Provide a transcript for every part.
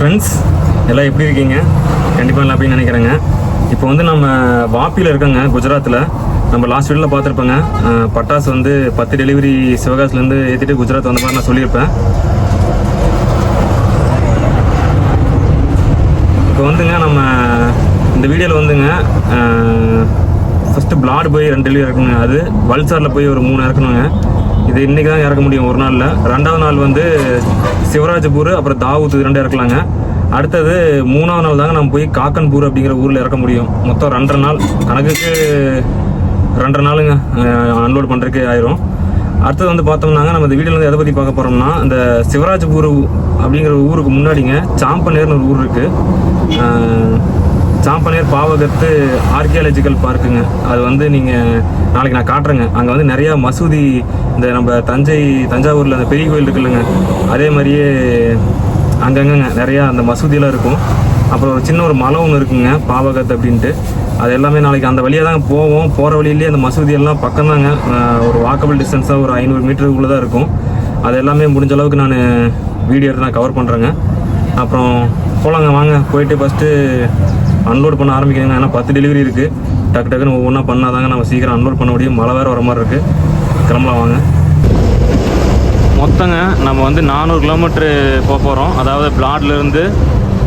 Friends எல்லாம் எப்படி இருக்கீங்க? கண்டிப்பாக எல்லாம் அப்படின்னு நினைக்கிறேங்க. இப்போ வந்து நம்ம வாப்பியில் இருக்கோங்க குஜராத்தில் நம்ம லாஸ்ட் வீடியோவில் பார்த்துருப்பேங்க. பட்டாசு வந்து பத்து டெலிவரி சிவகாசிலேருந்து ஏற்றிட்டு குஜராத் வந்த மாதிரி நான் சொல்லியிருப்பேன். இப்போ வந்துங்க நம்ம இந்த வீடியோவில் வந்துங்க ஃபஸ்ட்டு பிளாட் போய் ரெண்டு டெலிவரி இறக்கணுங்க. அது வல்சாரில் போய் ஒரு மூணு இறக்கணுங்க. இது இன்றைக்கி தான் இறக்க முடியும் ஒரு நாளில். ரெண்டாவது நாள் வந்து சிவராஜபூர் அப்புறம் தாவூத் இது ரெண்டு இறக்கலாங்க. அடுத்தது மூணாவது நாள் தாங்க நம்ம போய் காக்கன்பூர் அப்படிங்கிற ஊரில் இறக்க முடியும். மொத்தம் ரெண்டரை நாள். கணக்குக்கு ரெண்டரை நாளுங்க அன்லோட் பண்ணுறதுக்கு ஆயிரும். அடுத்தது வந்து பார்த்தோம்னாங்க நம்ம இந்த வீடியோவில் வந்து எதை பற்றி பார்க்க போகிறோம்னா இந்த சிவராஜபூர் அப்படிங்கிற ஊருக்கு முன்னாடிங்க சாம்பனேர்னு ஒரு ஊர் இருக்குது சாம்பனேர் பாவகத்து ஆர்கியாலஜிக்கல் பார்க்குங்க அது வந்து நீங்கள் நாளைக்கு நான் காட்டுறேங்க. அங்கே வந்து நிறையா மசூதி இந்த நம்ம தஞ்சை தஞ்சாவூரில் அந்த பெரிய கோயில் இருக்குல்லங்க. அதே மாதிரியே அங்கங்கங்க நிறையா அந்த மசூதியெல்லாம் இருக்கும். அப்புறம் ஒரு சின்ன ஒரு மலை ஒன்று இருக்குங்க பாவகத்து அப்படின்ட்டு. அது எல்லாமே நாளைக்கு அந்த வழியாக தான் போவோம். போகிற வழியிலேயே அந்த மசூதி எல்லாம் பக்கம் தாங்க ஒரு வாக்கபிள் டிஸ்டன்ஸாக ஒரு ஐநூறு மீட்டருக்குள்ளே தான் இருக்கும். அது எல்லாமே முடிஞ்ச அளவுக்கு நான் வீடியோ எடுத்து நான் கவர் பண்ணுறேங்க அப்புறம் போகலாங்க வாங்க. போயிட்டு ஃபஸ்ட்டு அன்லோட் பண்ண ஆரம்பிக்கிறாங்க ஏன்னா பத்து டெலிவரி இருக்குது டக்கு டக்குன்னு ஒவ்வொன்றா பண்ணாதாங்க நம்ம சீக்கிரம் அன்லோட் பண்ண முடியும். மழை வேறு வர மாதிரி இருக்குது கிளம்பலாம் வாங்க. மொத்தங்க நம்ம வந்து நானூறு கிலோமீட்ரு போக போகிறோம் அதாவது பிளாட்லேருந்து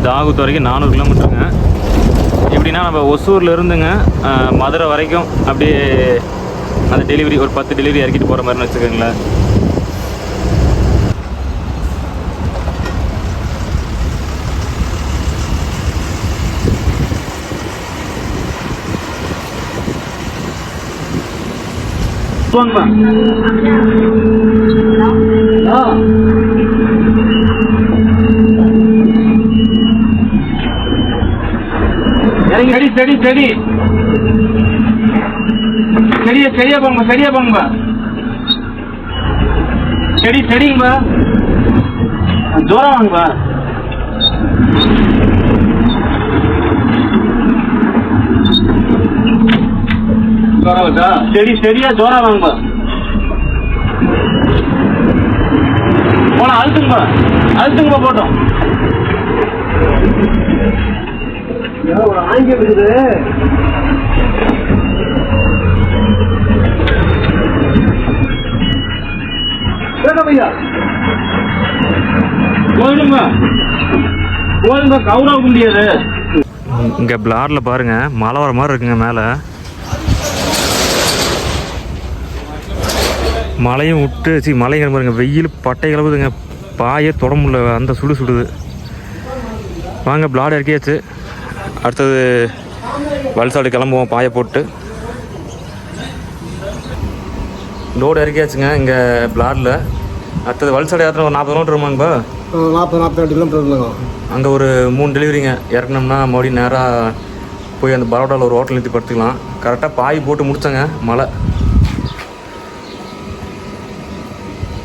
தாகுத் வரைக்கும் நானூறு கிலோமீட்டருங்க எப்படின்னா நம்ம ஒசூரில் இருந்துங்க மதுரை வரைக்கும் அப்படியே அந்த டெலிவரி ஒரு பத்து டெலிவரி இறக்கிட்டு போகிற மாதிரின்னு வச்சுக்கோங்களேன். சரி சரி சரி. சரியா சரியா போங்க சரியா போங்க சரி சரிங்க ஜோரம் வாங்க சரி சரியா ஜோரம் வாங்க. போலாம் அழுத்துங்க அழுத்துங்க போட்டோம். ஒரு ஆங்கிலம் இருக்குது. ஐயா போயிடுங்க. போயிடுங்க கவுராக முடியாது இங்கே பிளாரில் பாருங்கள் மழை வர மாதிரி இருக்குங்க மேலே. மழையும் விட்டு சி மழைங்கிற பாருங்க வெயில் பட்டை கிளவுதுங்க பாயே தொட முடியல அந்த சுடு சுடுது. வாங்க பிளாட் இறக்கியாச்சு. அடுத்தது வல்சாடு கிளம்புவோம் பாயை போட்டு. லோடு இறக்கியாச்சுங்க இங்கே பிளாடில். அடுத்தது வல்சாடு ஏற்றின ஒரு நாற்பது கிலோமீட்டர் வருமாங்கப்பா நாற்பது நாற்பத்தி கிலோமீட்டர் இருந்தோங்க அங்கே ஒரு மூணு டெலிவரிங்க. இறக்குனோம்னா மறுபடியும் நேராக போய் அந்த பரோட்டாவில் ஒரு ஹோட்டல் நிறுத்தி படுத்துக்கலாம். கரெக்டாக பாய் போட்டு முடித்தோங்க மழை.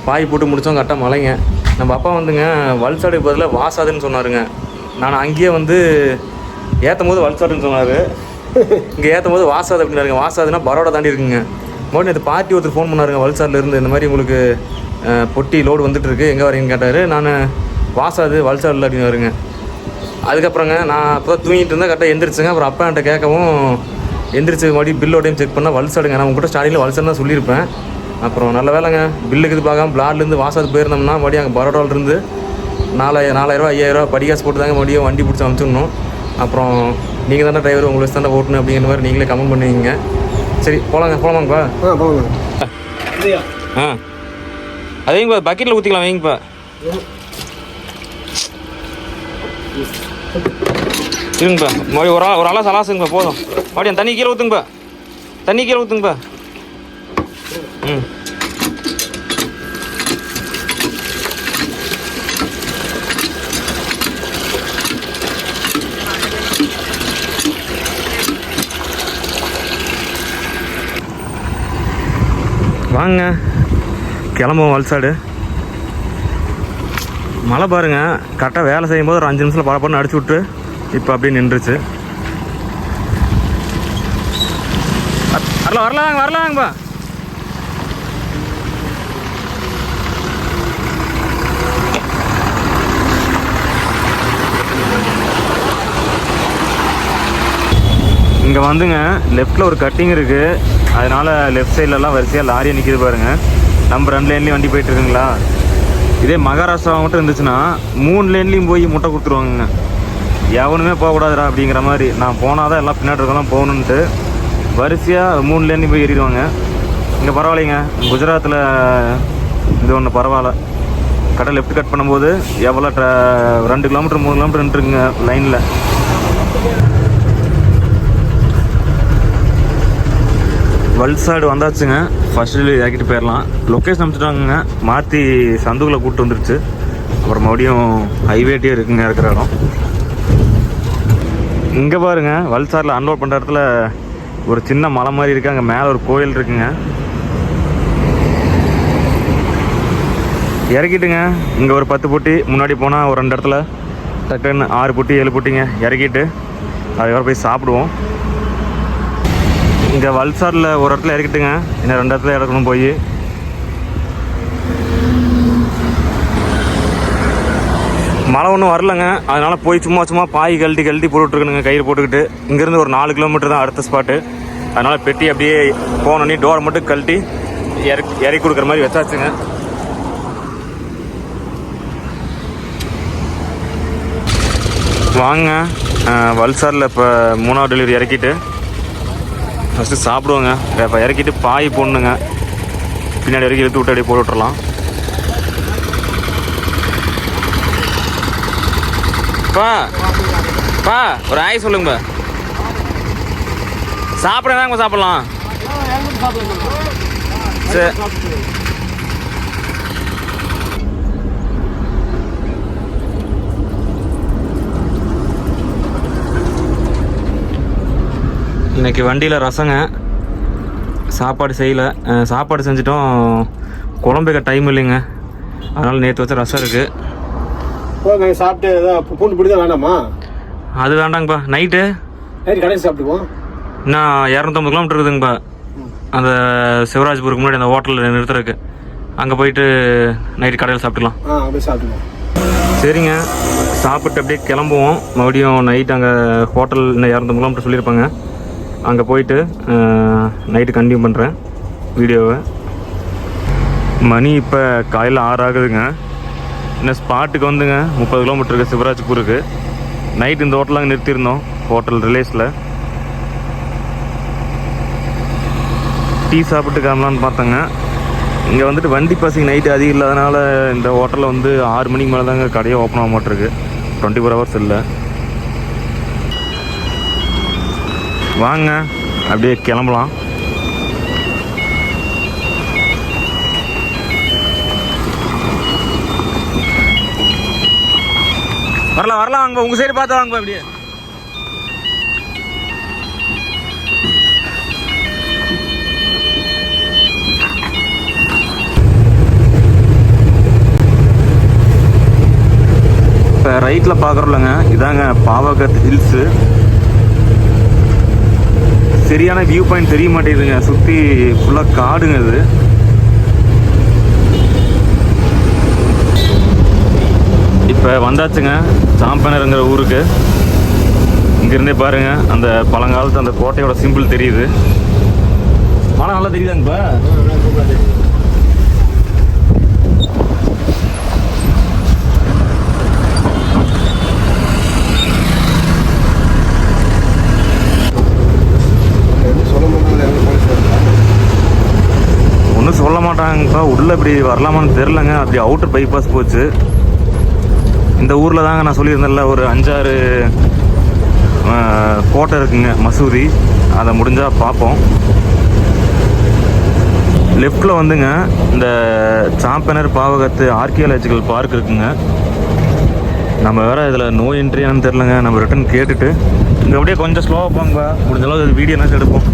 பாய் போட்டு முடித்தோம் கரெக்டாக மழைங்க நம்ம அப்பா வந்துங்க வல்சாடு பதிலாக வாசாதுன்னு சொன்னாருங்க. நான் அங்கேயே வந்து ஏற்றும் போது வல்சாடுன்னு சொன்னார். இங்கே ஏற்றும் போது வாசாது அப்படின்னாருங்க. வாசாதுன்னா பரோடா தாண்டி இருக்குங்க. மறுபடியும் நேற்று பார்ட்டி ஒருத்தர் ஃபோன் பண்ணாருங்க வல்சார்லேருந்து இந்த மாதிரி உங்களுக்கு பொட்டி லோடு வந்துட்டு இருக்கு எங்கே வரீங்கன்னு கேட்டார். நான் வாசாது வல்சாடில் அப்படின்னு வருங்க. அதுக்கப்புறங்க நான் அப்போ தான் தூங்கிட்டு இருந்தேன். கரெக்டாக எந்திரிச்சுங்க. அப்புறம் அப்பா என்கிட்ட கேட்கவும் எந்திரிச்சு மறுபடியும் பில்லோடையும் செக் பண்ணால் வல்சாடுங்க. நான் உங்கள்கிட்ட ஸ்டார்டிங்கில் வல்சாடு தான் சொல்லியிருப்பேன். அப்புறம் நல்ல வேலைங்க. பில்லுக்கு இது பார்க்காம பிளாட்லேருந்து வாசாது போயிருந்தோம்னா மறுபடியும் அங்கே பரோடாவில் இருந்து நாலாயிரம் நாலாயிரரூவா ஐயாயிரரூவா படிகாசு போட்டு தாங்க மறுபடியும் வண்டி பிடிச்சி அனுப்பிச்சிடணும். அப்புறம் நீங்கள் தானே டிரைவர் உங்களுக்கு தானே ஓட்டணும் அப்படிங்கிற மாதிரி நீங்களே கமெண்ட் பண்ணுவீங்க. சரி போகலாங்க போகலாமாங்கப்பா ஆ ஆ. அதையும் பக்கெட்டில் ஊற்றிக்கலாம் வைங்கப்பா இருங்கப்பா மறுபடியும் ஒரு ஆள் ஒரு ஆளாக சலாசுங்கப்பா போதும். மறுபடியும் தண்ணி கீழே ஊற்றுங்கப்பா தண்ணி கீழே ஊற்றுங்கப்பா வாங்க. கிளம்புவோம் வல்சாடு. மழை பாருங்க. கரெக்டாக வேலை செய்யும்போது ஒரு அஞ்சு நிமிஷத்தில் படப்படன்னு அடிச்சு விட்டு இப்போ அப்படியே நின்றுச்சு. வரல வரலாங்க வரலாங்கப்பா இங்கே வந்துங்க லெஃப்ட்டில் ஒரு கட்டிங் இருக்குது அதனால லெஃப்ட் சைட்லலாம் வரிசையாக லாரியை நிற்கிது பாருங்கள் நம்ம ரெண்டு லேன்லேயும் வண்டி போயிட்டுருக்குங்களா இதே மகாராஷ்டிரா மட்டும் இருந்துச்சுன்னா மூணு லேன்லேயும் போய் முட்டை கொடுத்துருவாங்கங்க. எவனுமே போகக்கூடாதுடா அப்படிங்கிற மாதிரி. நான் போனால் தான் எல்லாம் பின்னாடி இருக்கலாம் போகணுன்ட்டு வரிசையாக மூணு லேன்லேயும் போய் ஏறிடுவாங்க. இங்கே பரவாயில்லைங்க. குஜராத்தில் இது ஒன்று பரவாயில்ல. கடை லெஃப்ட் கட் பண்ணும்போது எவ்வளோ ட்ர ரெண்டு கிலோமீட்டர் மூணு கிலோமீட்டர் நின்றுருங்க லைனில் வல்சாடு வந்தாச்சுங்க. ஃபர்ஸ்ட் இறக்கிட்டு போயிடலாம் லொக்கேஷன் அனுப்பிச்சிட்டாங்க மாற்றி சந்துக்குள்ளே கூப்பிட்டு வந்துருச்சு. அப்புறம் மறுபடியும் ஹைவேட்டே இருக்குங்க இருக்கிற இடம். இங்கே பாருங்க வல்சாரில் அன்லோட் பண்ணுற இடத்துல ஒரு சின்ன மலை மாதிரி இருக்குது அங்கே மேலே ஒரு கோயில் இருக்குங்க. இறக்கிட்டுங்க. இங்கே ஒரு பத்து பொட்டி முன்னாடி போனால் ஒரு ரெண்டு இடத்துல டக்குன்னு ஆறு பொட்டி ஏழு பொட்டிங்க. இறக்கிட்டு அதுக்கப்புறம் போய் சாப்பிடுவோம். இங்கே வல்சாரில் ஒரு இடத்துல இறக்கிட்டுங்க. இன்னும் ரெண்டு இடத்துல இறக்கணும் போய். மழை ஒன்றும் வரலங்க. அதனால் போய் சும்மா சும்மா பாய் கழட்டி கழட்டி போட்டுட்ருக்கணுங்க கயிறு போட்டுக்கிட்டு. இங்கேருந்து ஒரு நாலு கிலோமீட்டர் தான் அடுத்த ஸ்பாட்டு அதனால் பெட்டி அப்படியே போனோன்னே டோரை மட்டும் கழட்டி இறக்கி இறக்கி கொடுக்குற மாதிரி வச்சாச்சுங்க. வாங்க. வல்சாரில் இப்போ மூணாவது டெலிவரி இறக்கிட்டு. ஃபஸ்ட்டு சாப்பிடுவோங்க. இப்போ இறக்கிட்டு பாய் போடணுங்க பின்னாடி வரைக்கும் இழுத்து விட்டு அப்படியே போட்டு விட்டுறலாம். பா பா ஒரு ஆய் சொல்லுங்கப்பா சாப்பிட சாப்பிட்லாம். சரி இன்னைக்கு வண்டியில் ரசங்க. சாப்பாடு செய்யலை. சாப்பாடு செஞ்சிட்டோம். குழம்பு வைக்க டைம் இல்லைங்க. அதனால் நேற்று வச்ச ரசம் இருக்குது சாப்பிட்டு பூண்டு வேணாமா அது வேண்டாங்கப்பா. நைட்டு? நைட்டு கடையில் சாப்பிட்டுக்குவோம். இன்னும் இரநூத்தம்பது கிலோமீட்டர் இருக்குதுங்கப்பா. அந்த சிவராஜ்பூருக்கு முன்னாடி அந்த ஹோட்டலில் நிறுத்துறதுக்கு. அங்கே போயிட்டு நைட்டு கடையில் சாப்பிட்டுக்கலாம். ஆ அப்படியே சாப்பிட்டுக்குவோம். சரிங்க. சாப்பிட்டு அப்படியே கிளம்புவோம். மறுபடியும் நைட் அங்கே ஹோட்டல் இன்னும் இரநூத்தம்பது கிலோமீட்டர் சொல்லியிருப்பாங்க. அங்கே போயிட்டு நைட்டு கண்டினியூ பண்ணுறேன் வீடியோவை. மணி இப்போ காலையில் ஆறு ஆகுதுங்க. இன்னும் ஸ்பாட்டுக்கு வந்துங்க. முப்பது கிலோமீட்டருக்கு சிவராஜ்பூருக்கு. நைட் இந்த ஹோட்டலில் அங்கே நிறுத்தியிருந்தோம் ஹோட்டல் ரிலேஸில் டீ சாப்பிட்டு கிளம்பலான்னு பார்த்தேங்க. இங்கே வந்துட்டு வண்டி பசங்க நைட்டு அதிகம் இல்லாதனால இந்த ஹோட்டலில் வந்து ஆறு மணிக்கு மேலே தாங்க கடையே ஓப்பன் ஆக மாட்டிருக்கு. டுவெண்ட்டி ஃபோர் ஹவர்ஸ் இல்லை. வாங்க அப்படியே கிளம்பலாம். வரலாம் வரலாம் வாங்க உங்கள் சைடு பார்த்து வாங்க அப்படியே. இப்போ ரைட்டில் பார்க்குறோம்லங்க இதாங்க பாவகத் ஹில்ஸு. சரியான வியூ பாயிண்ட் தெரிய மாட்டேங்குதுங்க சுற்றி ஃபுல்லாக காடுங்க இது. இப்போ வந்தாச்சுங்க. சாம்பனருங்கிற ஊருக்கு. இங்கேருந்தே பாருங்க. அந்த பழங்காலத்து அந்த கோட்டையோட சிம்பிள் தெரியுது. மழை நல்லா தெரியுதாங்கப்பா எதுவும் சொல்ல முடியாது எங்கே போலீஸ் ஒன்றும் சொல்ல மாட்டாங்கப்பா உள்ளே இப்படி வரலாமான்னு தெரிலங்க அப்படி அவுட்டர் பைபாஸ் போச்சு. இந்த ஊரில் தாங்க நான் சொல்லியிருந்தேன்ல ஒரு அஞ்சாறு கோட்டை இருக்குங்க மசூதி. அதை முடிஞ்சால் பார்ப்போம். லெஃப்டில் வந்துங்க இந்த சாம்பனர் பாவகத்து ஆர்கியாலஜிக்கல் பார்க் இருக்குங்க. நம்ம வேற இதில் நோ என்ட்ரியான்னு தெரிலங்க நம்ம ரிட்டன் கேட்டுட்டு. இங்கே அப்படியே கொஞ்சம் ஸ்லோவாக போங்கப்பா. முடிஞ்சளவுக்கு வீடியோ என்ன எடுப்போம்.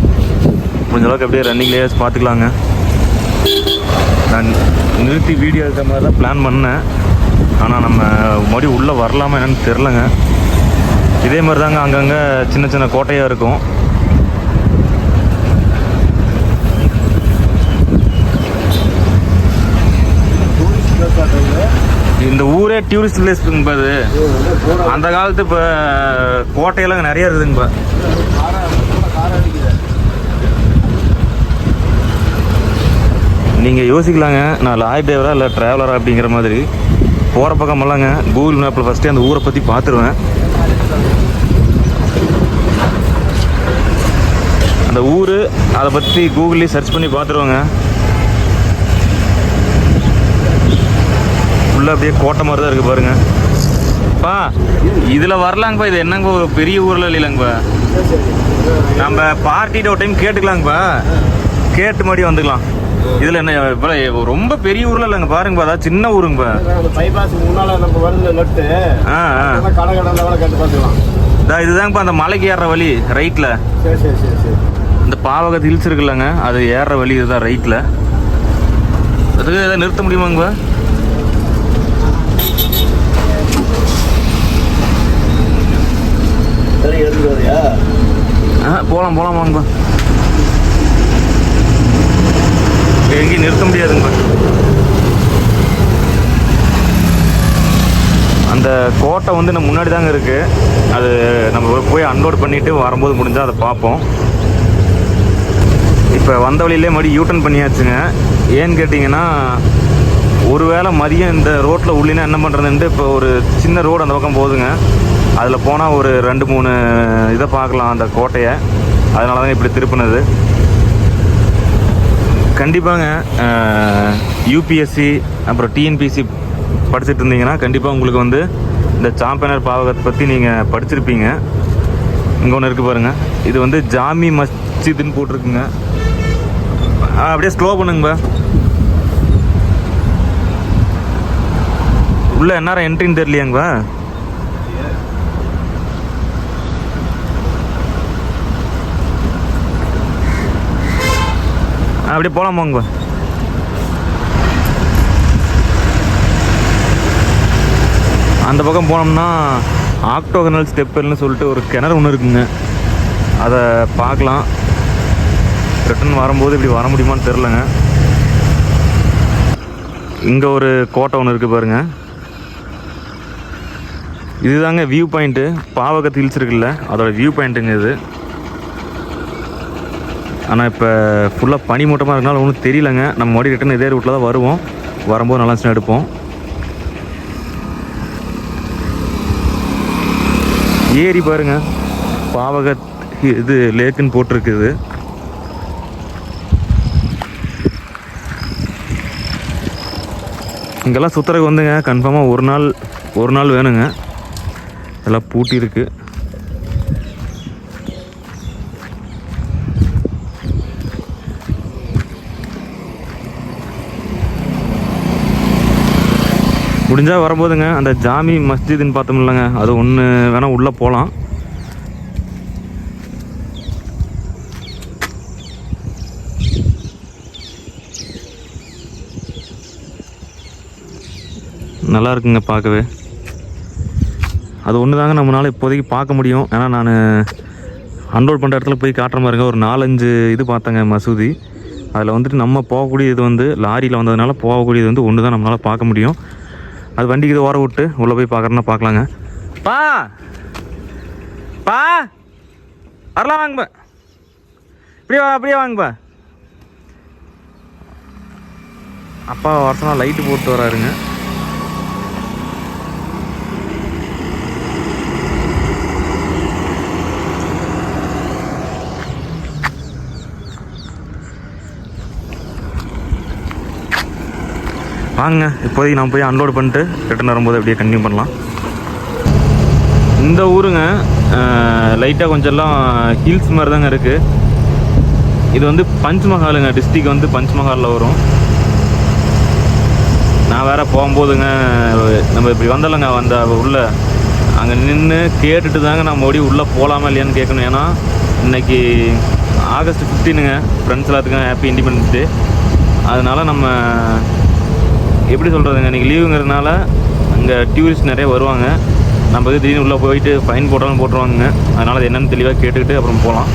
முடிஞ்சளவுக்கு அப்படியே ரன்னிங்லேயே பார்த்துக்கலாங்க. நான் நிறுத்தி வீடியோ எடுக்கிற மாதிரி தான் பிளான் பண்ணேன். ஆனால் நம்ம மறுபடியும் உள்ளே வரலாமா என்னென்னு தெரிலங்க இதே மாதிரி தாங்க அங்கங்கே சின்ன சின்ன கோட்டையாக இருக்கும். இந்த ஊரே டூரிஸ்ட் பிளேஸ் அது அந்த காலத்து இப்போ கோட்டையெல்லாம் நிறைய இருக்குதுங்க நீங்கள் யோசிக்கலாங்க. நான் லாரி டிரைவரா இல்லை ட்ராவலரா அப்படிங்கிற மாதிரி. போகிற பக்கமெல்லாங்க கூகுள் மேப்பில் ஃபஸ்ட்டே அந்த ஊரை பற்றி பார்த்துருவேன். அந்த ஊர் அதை பற்றி கூகுள்லேயே சர்ச் பண்ணி பார்த்துருவாங்க. உள்ள அப்படியே கோட்டை மாதிரி தான் இருக்குது பாருங்கப்பா பா இதில் வரலாங்கப்பா. இது என்னங்கப்பா ஒரு பெரிய ஊரில் இல்லைங்கப்பா நம்ம பார்ட்டிகிட்ட ஒரு டைம் கேட்டுக்கலாங்கப்பா. கேட்டு மறுபடியும் வந்துக்கலாம். இதில் என்ன இப்போ ரொம்ப பெரிய ஊரில் இல்லைங்க பாருங்கப்பா அதான் சின்ன ஊருங்கப்பா. பைபாஸ் முன்னால நம்ம வருதுல நட்டு ஆ கடை கடை கூட கட்டு பார்த்துக்கலாம். இதா இதுதாங்கப்பா அந்த மலைக்கு ஏறுற வழி ரைட்டில் சரி சரி சரி சரி. இந்த பாவகத்து ஹில்ஸ் இருக்குல்லங்க அது ஏறுற வழி இதுதான் ரைட்டில் அதுக்கு எதாவது நிறுத்த முடியுமாங்கப்பா? போகலாம் போகலாம் வாங்கப்பா எங்கேயும் நிறுத்த முடியாதுங்க. அந்த கோட்டை வந்து நம்ம முன்னாடி தாங்க இருக்குது அது நம்ம போய் அன்லோட் பண்ணிவிட்டு வரும்போது முடிஞ்சால் அதை பார்ப்போம். இப்போ வந்த வழியிலே மறுபடியும் யூட்டன் பண்ணியாச்சுங்க. ஏன்னு கேட்டிங்கன்னா ஒருவேளை மதியம் இந்த ரோட்டில் உள்ளினா என்ன பண்ணுறதுன்ட்டு இப்போ ஒரு சின்ன ரோடு அந்த பக்கம் போகுதுங்க. அதில் போனால் ஒரு ரெண்டு மூணு இதை பார்க்கலாம் அந்த கோட்டையை. அதனால தான் இப்படி திருப்பினது. கண்டிப்பாங்க யூபிஎஸ்சி அப்புறம் டிஎன்பிசி படிச்சுட்டு இருந்தீங்கன்னா கண்டிப்பாக உங்களுக்கு வந்து இந்த சாம்பியனர் பாவகத்தை பற்றி நீங்கள் படிச்சிருப்பீங்க. இங்கே ஒன்று இருக்குது பாருங்கள் இது வந்து ஜாமி மஸ்ஜிதுன்னு போட்டிருக்குங்க. அப்படியே ஸ்லோ பண்ணுங்கப்பா. உள்ளே என்ன என்ட்ரின்னு தெரியலையாங்கப்பா? அப்படியே போகலாம் போங்கப்பா அந்த பக்கம் போனோம்னா ஆக்டோகனல் ஸ்டெப்பர்னு சொல்லிட்டு ஒரு கிணறு ஒன்று இருக்குங்க. அதை பார்க்கலாம். ரிட்டன் வரும்போது இப்படி வர முடியுமான்னு தெரிலங்க இங்கே ஒரு கோட்டை ஒன்று இருக்குது பாருங்க. இதுதாங்க வியூ பாயிண்ட்டு பாவகத்து ஹில்ஸ் இருக்குல்ல அதோடய வியூ பாயிண்ட்டுங்க இது. ஆனால் இப்போ ஃபுல்லாக பனி மூட்டமாக இருக்கனால ஒன்றும் தெரியலங்க. நம்ம மறுபடியும் ரிட்டன் இதே ரூட்டில் தான் வருவோம். வரும்போது நல்லா இருந்துச்சுன்னா எடுப்போம். ஏரி பாருங்க. பாவக இது லேக்குன்னு போட்டிருக்குது. இங்கெல்லாம் சுற்றுறதுக்கு வந்துங்க. கன்ஃபார்மாக ஒரு நாள் ஒரு நாள் வேணுங்க. எல்லாம் பூட்டி இருக்குது முடிஞ்சால் வரும்போதுங்க அந்த ஜாமி மஸ்ஜிதுன்னு பார்த்தோம் இல்லைங்க அது ஒன்று வேணால் உள்ளே போகலாம் நல்லா இருக்குங்க பார்க்கவே. அது ஒன்று தாங்க நம்மளால் இப்போதைக்கு பார்க்க முடியும். ஏன்னா நான் அன்லோட் பண்ணுற இடத்துல போய் காட்டுற மாதிரிங்க ஒரு நாலஞ்சு இது பார்த்தேங்க மசூதி. அதில் வந்துட்டு நம்ம போகக்கூடியது வந்து லாரியில் வந்ததுனால போகக்கூடியது வந்து ஒன்று தான் நம்மளால் பார்க்க முடியும். அது வண்டிக்கு இது ஓர விட்டு உள்ளே போய் பார்க்குறேன்னா பார்க்கலாங்க பா! பா! வரலாம் வாங்கப்பா இப்படியே வா அப்படியே வாங்கப்பா அப்பா வருஷம் லைட்டு போட்டு வராருங்க. வாங்க இப்போதைக்கு நான் போய் அன்லோட் பண்ணிட்டு ரிட்டர்ன் வரும்போது அப்படியே கன்டினியூ பண்ணலாம். இந்த ஊருங்க லைட்டாக கொஞ்சம்லாம் ஹில்ஸ் மாதிரி தாங்க இருக்குது இது வந்து பஞ்ச்மஹாலுங்க டிஸ்ட்ரிக் வந்து பஞ்ச்மஹாலில் வரும். நான் வேறு போகும்போதுங்க நம்ம இப்படி வந்தலைங்க வந்த உள்ள. அங்கே நின்று கேட்டுட்டு தாங்க நான் மறுபடியும் உள்ளே போகலாமா இல்லையான்னு கேட்கணும். ஏன்னா இன்னைக்கு ஆகஸ்ட் ஃபிஃப்டீனுங்க ஃப்ரெண்ட்ஸ் எல்லாத்துக்கும் ஹாப்பி இண்டிபெண்டன்ஸ் டே அதனால் நம்ம எப்படி சொல்கிறதுங்க இன்றைக்கி லீவுங்கிறதுனால அங்கே டூரிஸ்ட் நிறைய வருவாங்க. நம்ம வந்து திடீர்னு உள்ளே போயிட்டு ஃபைன் போட்டாலும் போட்டுருவாங்க அதனால் அது என்னென்னு தெளிவாக கேட்டுக்கிட்டு அப்புறம் போகலாம்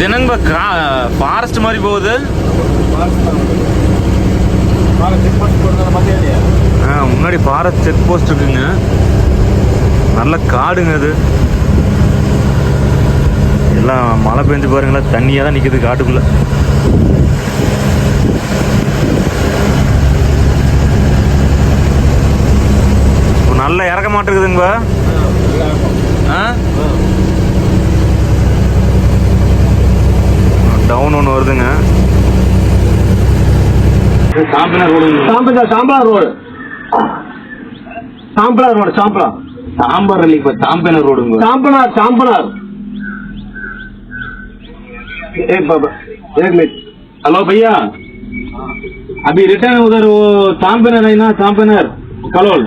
தினங்க ஃபாரஸ்ட் மாதிரி போகுது. ஆ முன்னாடி ஃபாரஸ்ட் செக் போஸ்ட் இருக்குங்க. நல்ல காடுங்க அது. எல்லாம் மழை பெஞ்சு பாருங்களேன் தண்ணியாக தான் நிற்கிது காட்டுக்குள்ளே. நல்ல இறக்க மாட்டேங்குதுங்க டவுன் ஒன்று வருதுங்க சாம்பினர் ரோடுங்க சாம்பலா சாம்பலா ரோடு சாம்பலா ரோடு சாம்பலா சாம்பார் இல்லைங்க இப்போ சாம்பினர் ரோடுங்க சாம்பனார் சாம்பனார் ए बाबा एक मिनट हेलो भैया अभी रिटर्न उधर वो चांपेनर है ना चांपेनर कलोल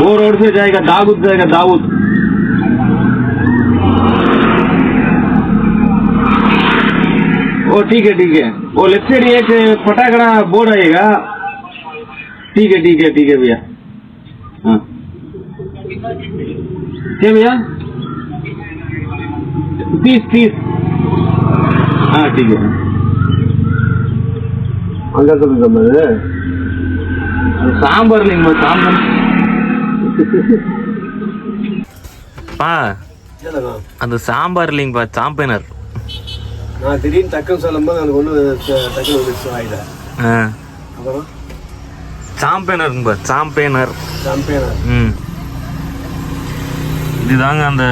वो रोड से जाएगा दाऊद जाएगा दाऊद ओ ठीक है ठीक है वो लेफ्ट साइड एक फटाकड़ा बोर्ड आएगा ठीक है ठीक है ठीक है भैया हाँ क्या भैया तीस तीस हाँ ठीक है அங்க சொல்லுங்க பாரு. சாம்பார் இல்லைங்க சாம்பார் பா. அந்த சாம்பார் இல்லைங்கப்பா சாம்பேனர். நான் திடீர்னு டக்குன்னு சொல்லும்போது எனக்கு ஒன்று டக்குன்னு வந்துச்சு ஆயில அப்புறம்? சாம்பேனருங்கப்பா சாம்பேனர். சாம்பியனா ம். இதுதாங்க அந்த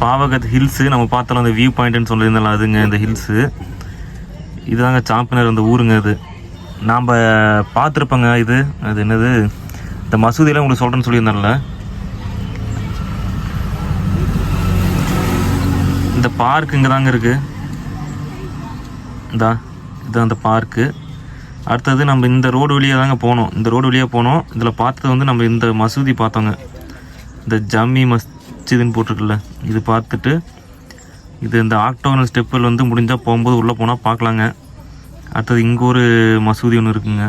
பாவகத் ஹில்ஸு. நம்ம பார்த்தோம் அந்த வியூ பாயிண்ட்னு சொல்லியிருந்தாலும் அதுங்க இந்த ஹில்ஸு. இதுதாங்க சாம்பினர் அந்த ஊருங்க இது நாம் பார்த்துருப்போங்க இது. அது என்னது? இந்த மசூதியெல்லாம் உங்களுக்கு சொல்கிறேன்னு சொல்லியிருந்தேன்ல. இந்த பார்க் இங்கே தாங்க இருக்குது இந்தா இதுதான் அந்த பார்க்கு அடுத்தது நம்ம இந்த ரோடு வழியாக தாங்க போனோம். இந்த ரோடு வழியாக போனோம். இதில் பார்த்தது வந்து நம்ம இந்த மசூதி பார்த்தோங்க. இந்த ஜம்மி மஸ்ஜிதுன்னு போட்டிருக்குல்ல. இது பார்த்துட்டு இது இந்த ஆக்டோனல் ஸ்டெப்பில் வந்து முடிஞ்சால் போகும்போது உள்ளே போனால் பார்க்கலாங்க. அடுத்தது இங்கே ஒரு மசூதி ஒன்று இருக்குங்க.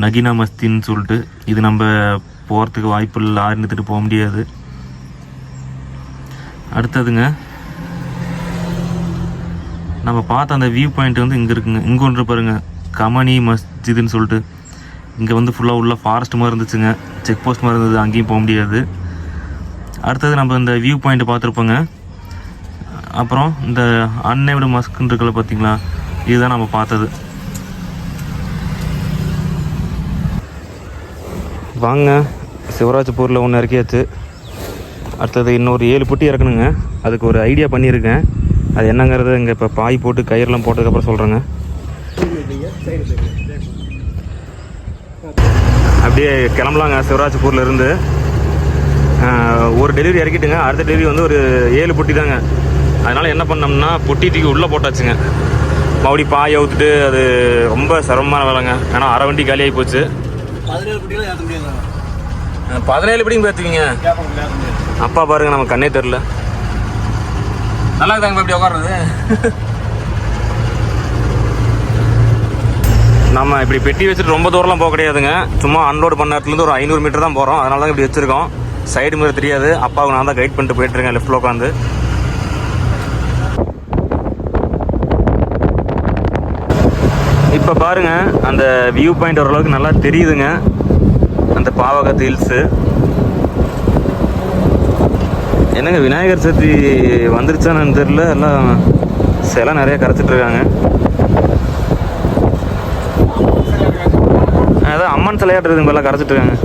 நகினா மஸ்தின்னு சொல்லிட்டு இது நம்ம போகிறதுக்கு வாய்ப்பு இல்லை லாரி நிறுத்திட்டு போக முடியாது. அடுத்ததுங்க நம்ம பார்த்த அந்த வியூ பாயிண்ட் வந்து இங்கே இருக்குங்க. இங்கே ஒன்று பாருங்க கமனி மஸ்ஜிதுன்னு சொல்லிட்டு. இங்கே வந்து ஃபுல்லாக உள்ள ஃபாரஸ்ட் மாதிரி இருந்துச்சுங்க. செக் போஸ்ட் மாதிரி இருந்தது அங்கேயும் போக முடியாது. அடுத்தது நம்ம இந்த வியூ பாயிண்ட் பார்த்துருப்போங்க. அப்புறம் இந்த அன்னைவிட மஸ்க்குன்னு இருக்கல பார்த்தீங்களா இதுதான் நம்ம பார்த்தது. வாங்க. சிவராஜ்பூரில் ஒன்று இறக்கியாச்சு. அடுத்தது இன்னொரு ஏழு புட்டி இறக்கணுங்க. அதுக்கு ஒரு ஐடியா பண்ணியிருக்கேன். அது என்னங்கிறது இங்கே இப்போ பாய் போட்டு கயிறுலாம் போட்டதுக்கப்புறம் சொல்கிறேங்க அப்படியே கிளம்பலாங்க சிவராஜ்பூரில் இருந்து. ஒரு டெலிவரி இறக்கிட்டுங்க. அடுத்த டெலிவரி வந்து ஒரு ஏழு பொட்டி தாங்க. அதனால் என்ன பண்ணோம்னா பொட்டி தூக்கி உள்ளே போட்டாச்சுங்க. மறுபடியும் பாய் அவுத்துட்டு அது ரொம்ப சிரமமான வேலைங்க. ஏன்னா அரை வண்டி காலியாகி போச்சு. பதினேழு படிங்க முடியாது. அப்பா பாருங்க நம்ம கண்ணே தெரில நல்லா இருக்குதாங்க இப்படி உட்கார்றது? நம்ம இப்படி பெட்டி வச்சுட்டு ரொம்ப தூரம்லாம் போக கிடையாதுங்க. சும்மா அன்லோட் பண்ண இடத்துலேருந்து ஒரு ஐநூறு மீட்டர் தான் போகிறோம் அதனால தான் இப்படி வச்சுருக்கோம். சைடு மிரர் தெரியாது. அப்பாவுக்கு நான் தான் கைட் பண்ணிட்டு போயிட்டுருக்கேன் லெஃப்ட்டில் உட்காந்து இப்போ பாருங்க அந்த வியூ பாயிண்ட் ஓரளவுக்கு நல்லா தெரியுதுங்க. அந்த பாவகத்து ஹில்ஸு என்னங்க விநாயகர் சதுர்த்தி வந்துருச்சான்னு தெரியல. எல்லாம் சிலை நிறைய கரைச்சிட்ருக்காங்க அதான் அம்மன் சிலையாட்டுறதுங்க எல்லாம் கரைச்சிட்டு இருக்காங்க.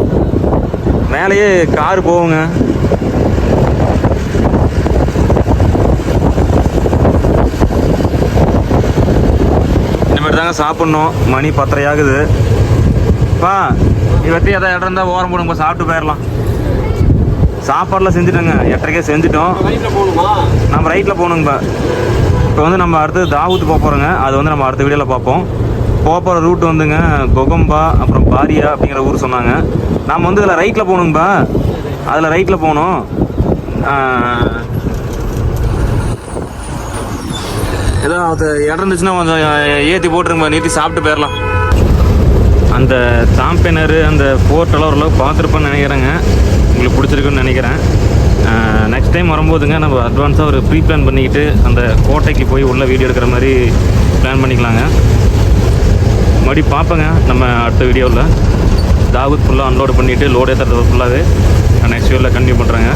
மேலேயே கார் போகுங்க. இனிமேட்டு தாங்க சாப்பிட்ணும். மணி பத்தரை ஆகுது பா இவத்தி எதாவது இடம் இருந்தால் ஓரம் போடுங்க சாப்பிட்டு போயிடலாம் சாப்பாடெலாம் செஞ்சுட்டோங்க. எட்டரைக்கே செஞ்சுட்டோம். ரைட்டில் நம்ம ரைட்டில் போகணுங்கப்பா இப்போ வந்து நம்ம அடுத்தது தாவூத்து போக போகிறோங்க அது வந்து நம்ம அடுத்த வீடியோவில் பார்ப்போம். போக போகிற ரூட் வந்துங்க கொகம்பா அப்புறம் பாரியா அப்படிங்கிற ஊர் சொன்னாங்க. நாம் வந்து இதில் ரைட்டில் போகணுங்கப்பா அதில் ரைட்டில் போகணும். ஏதோ அது இடம் இருந்துச்சுன்னா கொஞ்சம் ஏற்றி போட்டுருங்க நீட்டி சாப்பிட்டு போயிடலாம் அந்த சாம்பியனர் அந்த ஃபோர்ட்டெல்லாம் ஓரளவு பார்த்துருப்பேன்னு நினைக்கிறேங்க. உங்களுக்கு பிடிச்சிருக்குன்னு நினைக்கிறேன். நெக்ஸ்ட் டைம் வரும்போதுங்க நம்ம அட்வான்ஸாக ஒரு ப்ரீ பிளான் பண்ணிக்கிட்டு அந்த கோட்டைக்கு போய் உள்ளே வீடியோ எடுக்கிற மாதிரி பிளான் பண்ணிக்கலாங்க. மறுபடியும் பார்ப்பேங்க நம்ம அடுத்த வீடியோவில் தாவூத் ஃபுல்லாக அன்லோடு பண்ணிவிட்டு லோடு ஏற்றுறது ஃபுல்லாகவே நெக்ஸ்ட் வீடியோவில் கண்டினியூ பண்ணுறேங்க